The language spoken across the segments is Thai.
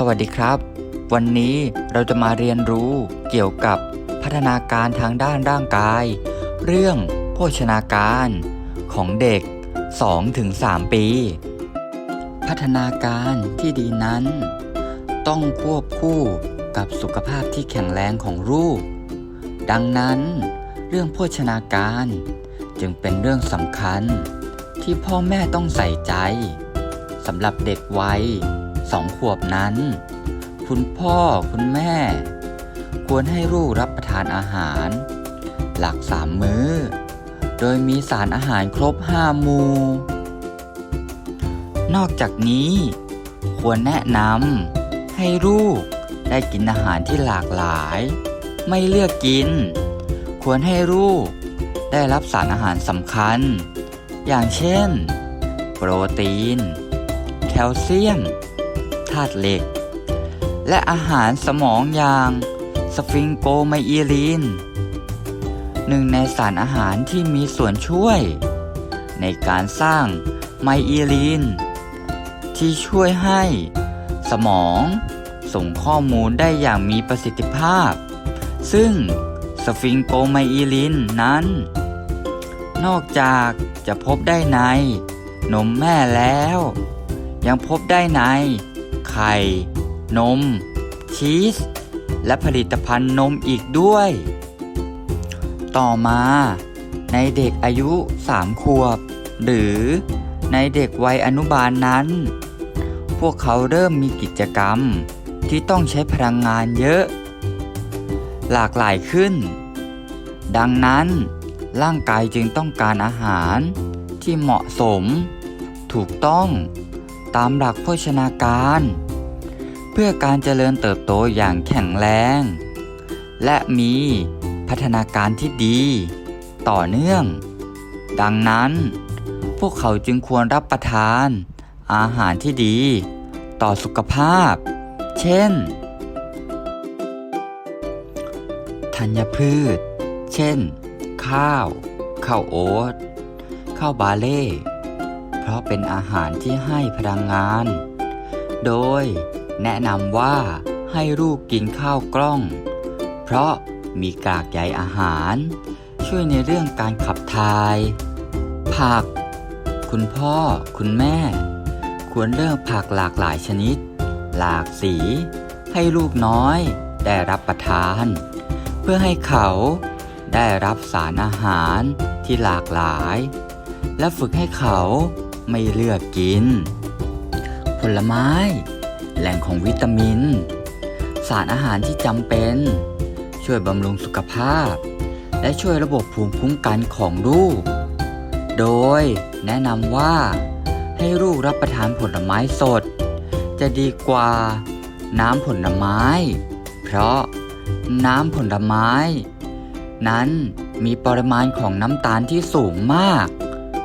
สวัสดีครับ วันนี้เราจะมาเรียนรู้เกี่ยวกับพัฒนาการทางด้านร่างกาย เรื่องโภชนาการของเด็ก 2-3 ปี พัฒนาการที่ดีนั้น ต้องควบคู่กับสุขภาพที่แข็งแรงของลูก ดังนั้นเรื่องโภชนาการจึงเป็นเรื่องสำคัญที่พ่อแม่ต้องใส่ใจสำหรับเด็กวัย สองขวบนั้น คุณพ่อคุณแม่ ควรให้ลูกรับประทานอาหาร หลักสามมื้อ โดยมีสารอาหารครบห้ามูนอกจากนี้ ควรแนะนำให้ลูกได้กินอาหารที่หลากหลาย ไม่เลือกกิน ควรให้ลูกได้รับสารอาหารสำคัญ อย่างเช่น โปรตีน แคลเซียมาตุเหล็ก และอาหารสมองอย่างสฟิงโกไมอีลีนหนึ่งในสารอาหารที่มีส่วนช่วย ในการสร้างไมอีลีนที่ช่วยให้สมองส่งข้อมูลได้อย่างมีประสิทธิภาพ ซึ่งสฟิงโกไมอีลินนั้น นอกจากจะพบได้ในนมแม่แล้ว ยังพบได้ใน ไข่ นม ชีส และผลิตภัณฑ์นมอีกด้วย ต่อมา ในเด็กอายุ 3 ขวบ หรือในเด็กวัยอนุบาลนั้น พวกเขาเริ่มมีกิจกรรมที่ต้องใช้พลังงานเยอะ หลากหลายขึ้น ดังนั้น ร่างกายจึงต้องการอาหารที่เหมาะสม ถูกต้อง ตามหลักโภชนาการ เพื่อการเจริญเติบโตอย่างแข็งแรง และมีพัฒนาการที่ดี ต่อเนื่อง ดังนั้น พวกเขาจึงควรรับประทาน อาหารที่ดี ต่อสุขภาพ เช่น ธัญพืช เช่น ข้าว ข้าวโอ๊ตข้าวบาเล่ ราะเป็นอาหารที่ให้พลังงาน โดยแนะนำว่าให้ลูกกินข้าวกล้อง เพราะมีกากใยอาหาร ช่วยในเรื่องการขับถ่าย ผัก คุณพ่อ คุณแม่ ควรเลือกผักหลากหลายชนิด หลากสี ให้ลูกน้อยได้รับประทาน เพื่อให้เขาได้รับสารอาหารที่หลากหลาย และฝึกให้เขา ไม่เลือกกิน ผลไม้ แหล่งของวิตามิน สารอาหารที่จำเป็น ช่วยบำรุงสุขภาพ และช่วยระบบภูมิคุ้มกันของลูก โดยแนะนำว่า ให้ลูกรับประทานผลไม้สด จะดีกว่า น้ำผลไม้ เพราะน้ำผลไม้ นั้นมีปริมาณของน้ำตาลที่สูงมาก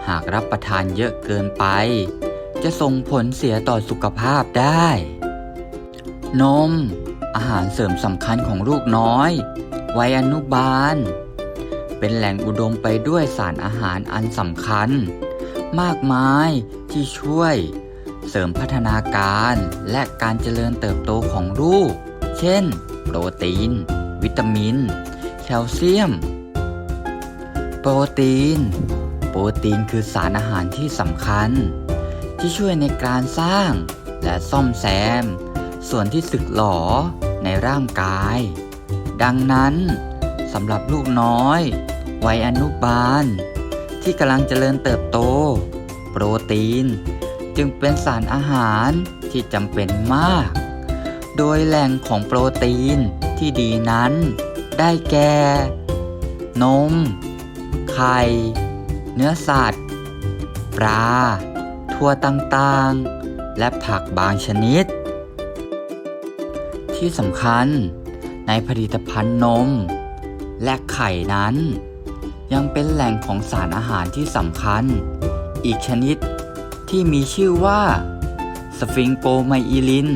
หากรับประทานเยอะเกินไป จะส่งผลเสียต่อสุขภาพได้ นม อาหารเสริมสำคัญของลูกน้อย วัยอนุบาล เป็นแหล่งอุดมไปด้วยสารอาหารอันสำคัญ มากมายที่ช่วย เสริมพัฒนาการและการเจริญเติบโตของลูก เช่น โปรตีน วิตามิน แคลเซียม โปรตีน โปรตีนคือสารอาหารที่สำคัญ ที่ช่วยในการสร้างและซ่อมแซม ส่วนที่สึกหลอในร่างกาย ดังนั้นสำหรับลูกน้อย วัยอนุบาล ที่กำลังเจริญเติบโต โปรตีน จึงเป็นสารอาหารที่จำเป็นมาก โดยแหล่งของโปรตีนที่ดีนั้น ได้แก่ นม ไข่ เนื้อสัตว์ ปลาถั่วต่างๆ และผักบางชนิด ที่สำคัญในผลิตภัณฑ์นม และไข่นั้น ยังเป็นแหล่งของสารอาหารที่สำคัญ อีกชนิดที่มีชื่อว่าสฟิงโกไมอีลิน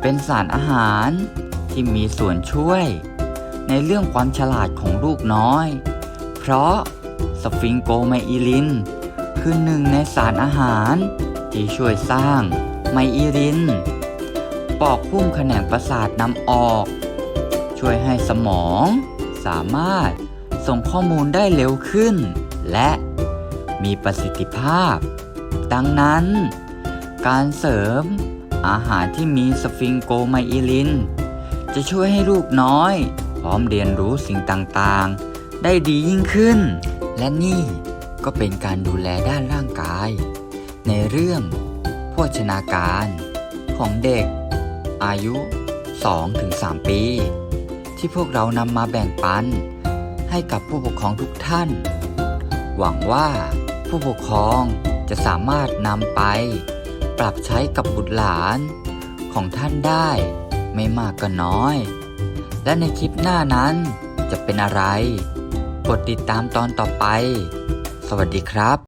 เป็นสารอาหารที่มีส่วนช่วย ในเรื่องความฉลาดของลูกน้อย เพราะ สฟิงโกไมอีลิน คือหนึ่งในสารอาหาร ที่ช่วยสร้างไมอีลิน ปอกพุ่มแขนงประสาทนำออก ช่วยให้สมอง สามารถส่งข้อมูลได้เร็วขึ้น และมีประสิทธิภาพ ดังนั้น การเสริมอาหารที่มีสฟิงโกไมอิลิน จะช่วยให้ลูกน้อย พร้อมเรียนรู้สิ่งต่างๆ ได้ดียิ่งขึ้น และนี่ก็เป็นการดูแลด้านร่างกาย ในเรื่องโภชนาการของเด็ก อายุ 2-3 ปี ที่พวกเรานำมาแบ่งปัน ให้กับผู้ปกครองทุกท่าน หวังว่าผู้ปกครองจะสามารถนำไป ปรับใช้กับบุตรหลานของท่านได้ไม่มากก็น้อย และในคลิปหน้านั้นจะเป็นอะไร ดติดตามตอนต่อไป สวัสดีครับ